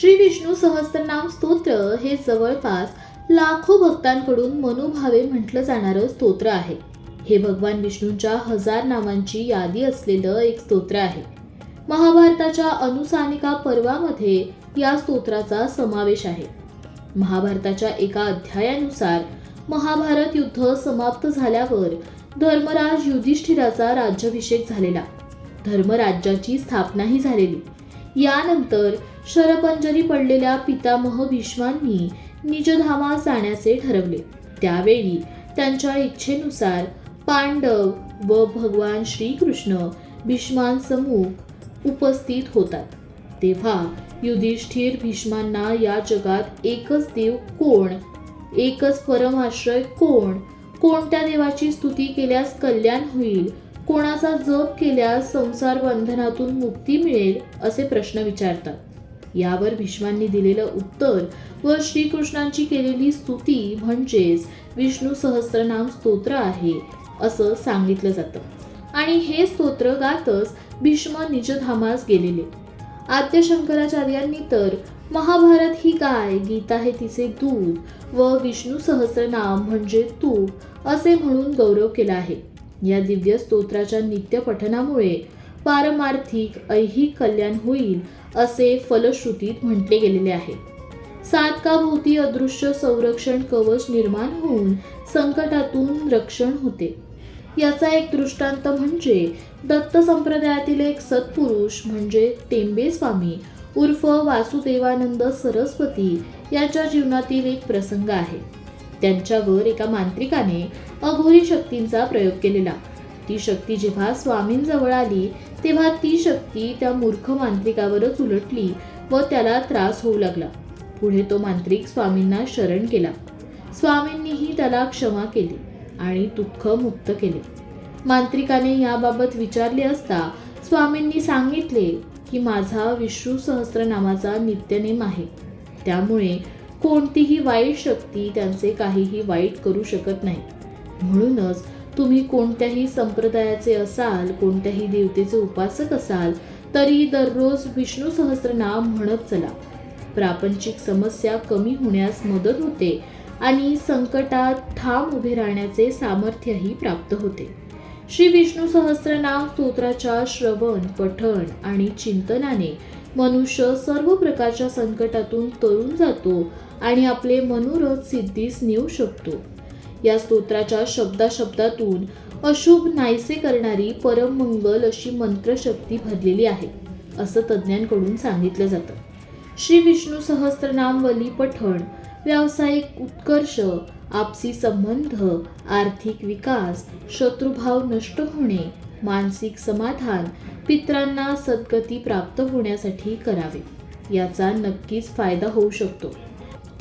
श्री विष्णू सहस्त्रनाम स्तोत्र हे जवळपास लाखो भक्तांकडून मनोभावे म्हटलं जाणारं स्तोत्र आहे. हे भगवान विष्णूंच्या हजार नामांची यादी असलेलं एक स्तोत्र आहे. महाभारताच्या अनुसानिका पर्वामध्ये या स्तोत्राचा समावेश आहे. महाभारताच्या एका अध्यायानुसार महाभारत युद्ध समाप्त झाल्यावर धर्मराज युधिष्ठिराचा राज्याभिषेक झालेला. धर्मराज्याची स्थापनाही झालेली. यानंतर शरपंजरी पडलेल्या पितामह भीष्मांनी निजधामास जाण्याचे ठरवले. त्यावेळी त्यांच्या इच्छेनुसार पांडव व भगवान श्रीकृष्ण भीष्मांसमूह उपस्थित होतात. तेव्हा युधिष्ठिर भीष्मांना या जगात एकच देव कोण? एकच परमाश्रय कोण? कोणत्या देवाची स्तुती केल्यास कल्याण होईल? कोणाचा जप केल्यास संसार बंधनातून मुक्ती मिळेल असे प्रश्न विचारतात. यावर भीष्मांनी दिलेलं उत्तर व श्रीकृष्णांची केलेली स्तुती म्हणजेच विष्णू सहस्रनाम स्तोत्र आहे असं सांगितलं जातं. आणि हे स्तोत्र गातच भीष्म निजधामास गेलेले. आद्य शंकराचार्यांनी तर महाभारत ही गाय गीता हे तिचे दूध व विष्णू सहस्रनाम म्हणजे तूप असे म्हणून गौरव केला आहे. या दिव्य स्तोत्राच्या नित्य पठनामुळे पारमार्थिक ऐहिक कल्याण होईल असे फलश्रुतीत म्हटले गेलेले आहे. सातकाभोवती अदृश्य संरक्षण कवच निर्माण होऊन संकटातून रक्षण होते. याचा एक दृष्टांत म्हणजे दत्त संप्रदायातील एक सत्पुरुष म्हणजे टेंबे स्वामी उर्फ वासुदेवानंद सरस्वती यांच्या जीवनातील एक प्रसंग आहे. त्यांच्यावर एका मांत्रिकाने अघोरी शक्तींचा प्रयोग केलेला. ती शक्ती जेव्हा स्वामींजवळ आली तेव्हा ती शक्ती त्या मूर्ख मांत्रिकावरच उलटली व त्याला त्रास होऊ लागला. पुढे तो मांत्रिक स्वामींना शरण केला. स्वामींनीही त्याला क्षमा केली आणि दुःख मुक्त केले. मांत्रिकाने याबाबत विचारले असता स्वामींनी सांगितले की माझा विष्णू सहस्रनामाचा नित्यनेम आहे. त्यामुळे कोणतीही वाईट शक्ती त्यांचे काहीही वाईट करू शकत नाही. म्हणूनच तुम्ही कोणत्याही संप्रदायाचे असाल कोणत्याही देवतेचे उपासक असाल तरी दररोज विष्णू सहस्रनाम म्हणत चला. प्रापंचिक समस्या कमी होण्यास मदत होते आणि संकटात ठाम उभे राहण्याचे सामर्थ्यही प्राप्त होते. श्री विष्णू सहस्रनाम स्तोत्राच्या श्रवण पठण आणि चिंतनाने मनुष्य सर्व प्रकारच्या संकटातून तरुण जातो आणि आपले मनोरथ सिद्धीस नेऊ शकतो. या स्तोत्राच्या शब्दाशब्दातून अशुभ नाहीसे करणारी परममंगल अशी मंत्रशक्ती भरलेली आहे असं तज्ज्ञांकडून सांगितलं जातं. श्री विष्णू सहस्त्रनाम वली पठण व्यावसायिक उत्कर्ष आपसी संबंध आर्थिक विकास शत्रुभाव नष्ट होणे मानसिक समाधान पित्रांना सद्गती प्राप्त होण्यासाठी करावे याचा नक्कीच फायदा होऊ शकतो.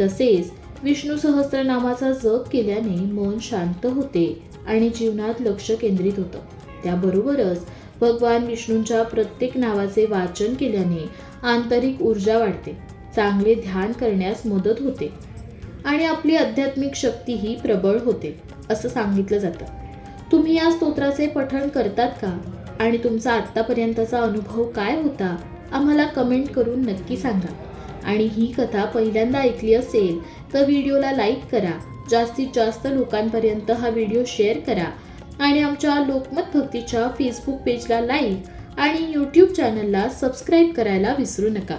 तसेच विष्णू सहस्त्रनामाचा जप केल्याने मन शांत होते आणि जीवनात लक्ष केंद्रित होतं. त्याबरोबरच भगवान विष्णूंच्या प्रत्येक नावाचे वाचन केल्याने आंतरिक ऊर्जा वाढते चांगले ध्यान करण्यास मदत होते आणि आपली आध्यात्मिक शक्तीही प्रबळ होते असं सांगितलं जातं. तुम्ही या स्तोत्राचे पठण करतात का? आणि तुमचा आत्तापर्यंतचा अनुभव काय होता? आम्हाला कमेंट करून नक्की सांगा. आणि ही कथा पहिल्यांदा ऐकली असेल तर व्हिडिओला लाईक करा. जास्तीत जास्त लोकांपर्यंत हा व्हिडिओ शेअर करा. आणि आमच्या लोकमत भक्तीच्या फेसबुक पेजला लाईक आणि यूट्यूब चॅनलला सबस्क्राईब करायला विसरू नका.